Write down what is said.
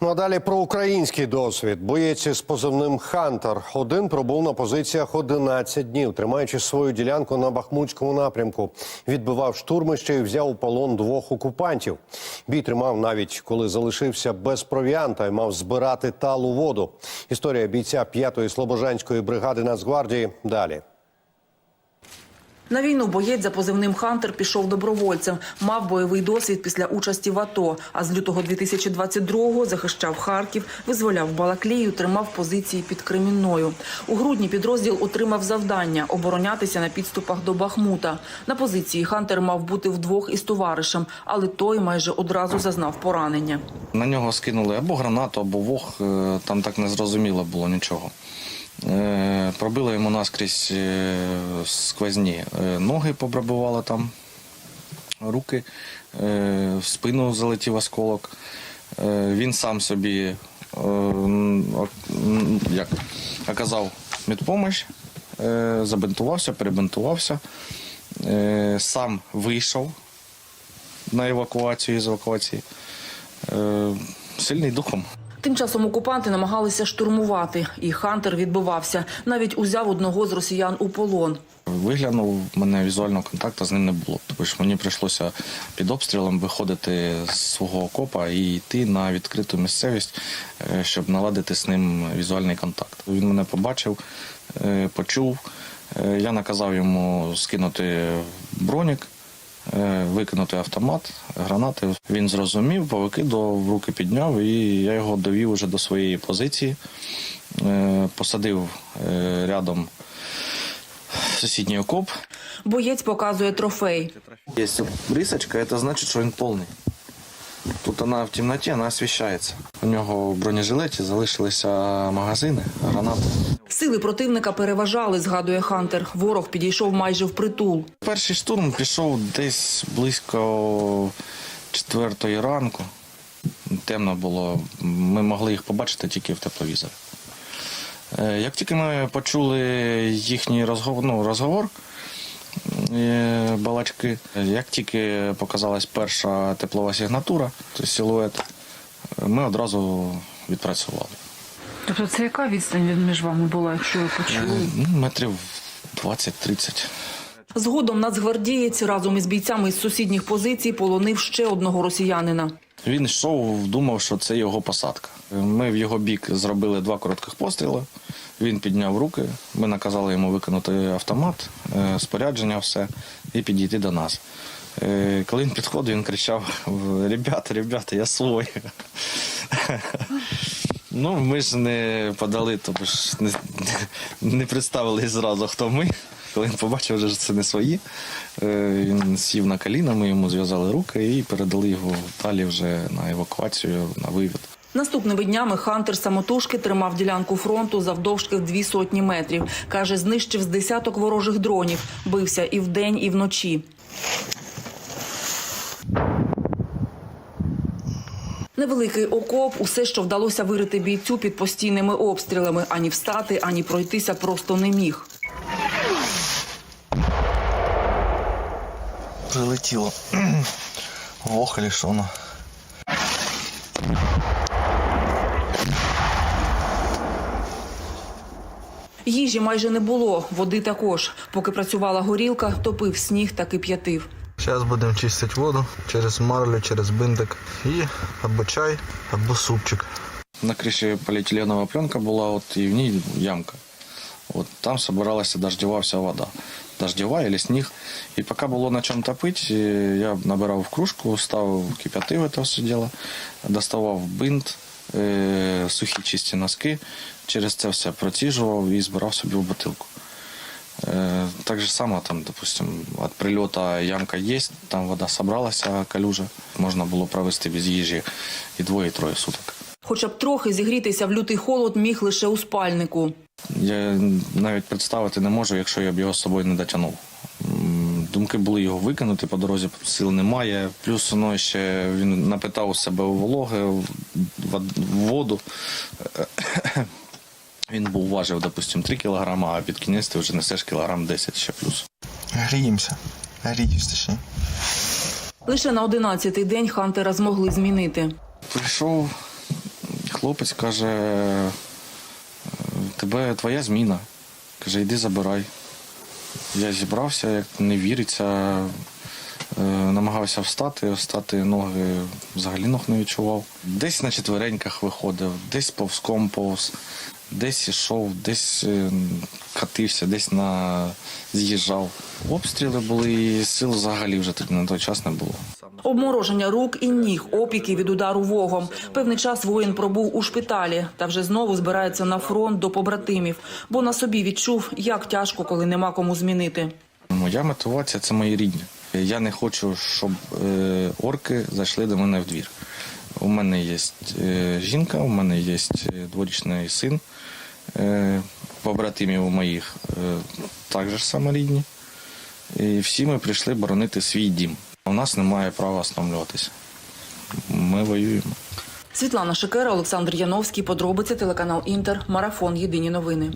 Ну а далі про український досвід. Боєць із позивним Хантер один пробув на позиціях 11 днів, тримаючи свою ділянку на Бахмутському напрямку. Відбивав штурмище і взяв у полон двох окупантів. Бій тримав навіть коли залишився без провіанта і мав збирати талу воду. Історія бійця 5-ї слобожанської бригади Нацгвардії далі. На війну боєць за позивним Хантер пішов добровольцем. Мав бойовий досвід після участі в АТО. А з лютого 2022-го захищав Харків, визволяв Балаклію, тримав позиції під Кремінною. У грудні підрозділ отримав завдання оборонятися на підступах до Бахмута. На позиції Хантер мав бути вдвох із товаришем, але той майже одразу зазнав поранення. На нього скинули або гранату, або вог. е, Там так не зрозуміло було нічого. Е, Пробили йому наскрізь е, сквозні. Е, Ноги попробували там, руки, в спину залетів осколок. Він сам собі як, оказав медпомощь, забинтувався, перебинтувався, сам вийшов на евакуацію із евакуації. Сильний духом. Тим часом окупанти намагалися штурмувати, і Хантер відбивався. Навіть узяв одного з росіян у полон. Виглянув, мене візуального контакту з ним не було. Тобто ж мені прийшлося під обстрілом виходити з свого окопа і йти на відкриту місцевість, е, щоб наладити з ним візуальний контакт. Він мене побачив, е, почув. Е, Я наказав йому скинути бронік, викинути автомат, гранати. Він зрозумів, повикидував, руки підняв, і я його довів уже до своєї позиції, Е, посадив е, рядом сусідній окоп. Боєць показує трофей. Если рисочка, это значит, что він повний. Тут вона в темноті, вона освіщається. У нього в бронежилеті залишилися магазини, гранати. Сили противника переважали, згадує Хантер. Ворог підійшов майже впритул. Перший штурм пішов десь близько четвертої ранку. Темно було. Ми могли їх побачити тільки в тепловізорі. Е, Як тільки ми почули їхній розговор, ну, розговор е, балачки, як тільки показалась перша теплова сигнатура, то силует, е, ми одразу відпрацювали. Тобто це яка відстань між вами була, якщо ви почули? Ну, метрів 20-30. Згодом нацгвардієць разом із бійцями із сусідніх позицій полонив ще одного росіянина. Він йшов, думав, що це його посадка. Ми в його бік зробили два коротких постріли. Він підняв руки. Ми наказали йому викинути автомат, е, спорядження, все, і підійти до нас. Е, Коли він підходив, він кричав: Ребята, ребята, я свой. Ну, ми ж не подали, тобто ж не, не представили зразу, хто ми. Коли він побачив, що це не свої, е, він сів на коліна, ми йому зв'язали руки і передали його далі вже на евакуацію, на вивід. Наступними днями Хантер самотужки тримав ділянку фронту завдовжки в дві сотні метрів. Каже, знищив з десяток ворожих дронів, бився і вдень, і вночі. Невеликий окоп, усе, що вдалося вирити бійцю під постійними обстрілами. Ані встати, ані пройтися просто не міг. Прилетіло. Ох, лішоно. Їжі майже не було, води також. Поки працювала горілка, топив сніг та кип'ятив. Зараз будемо чистити воду через марлю, через бинтик. І або чай, або супчик. На криші поліетиленова пленка була, от і в ній ямка. От там збиралася дождєва вся вода. Дождєва або сніг. І поки було на чому топити, я набирав в кружку, ставив кип'ятив це все діло, доставав бинт, е, сухі чисті носки, через це все проціжував і збирав собі в бутилку. Е, Так же само, там, допустим, от прильота ямка є, там вода собралася, калюжа. Можна було провести без їжі і двоє-троє суток. Хоча б трохи зігрітися в лютий холод міг лише у спальнику. Я навіть представити не можу, якщо я б його з собою не дотягнув. Думки були його викинути по дорозі, сил немає. Плюс воно ще він напитав у себе вологи, воду. Він був важив, допустим, 3 кілограма, а під кінець ти вже несеш кілограм 10 ще плюс. Гріємося. Грієш точніше. Лише на одинадцятий день Хантера змогли змінити. Прийшов, хлопець каже, «Е, тебе твоя зміна. Каже, йди забирай. Я зібрався, як не віриться, е, намагався встати, встати ноги, взагалі ног не відчував. Десь на четвереньках виходив, десь повзком повз, десь ішов, десь е, катився, десь на з'їжджав. Обстріли були і сил взагалі вже тоді на той час не було. Обмороження рук і ніг, опіки від удару вогом. Певний час воїн пробув у шпиталі та вже знову збирається на фронт до побратимів, бо на собі відчув, як тяжко, коли нема кому змінити. Моя мотивація це мої рідні. Я не хочу, щоб е, орки зайшли до мене в двір. У мене є е, жінка, у мене є дворічний син, е, побратимів моїх е, також саме рідні. І всі ми прийшли боронити свій дім. У нас немає права остановлюватися. Ми воюємо. Світлана Шикера, Олександр Яновський. Подробиці телеканал Інтер. Марафон. Єдині новини.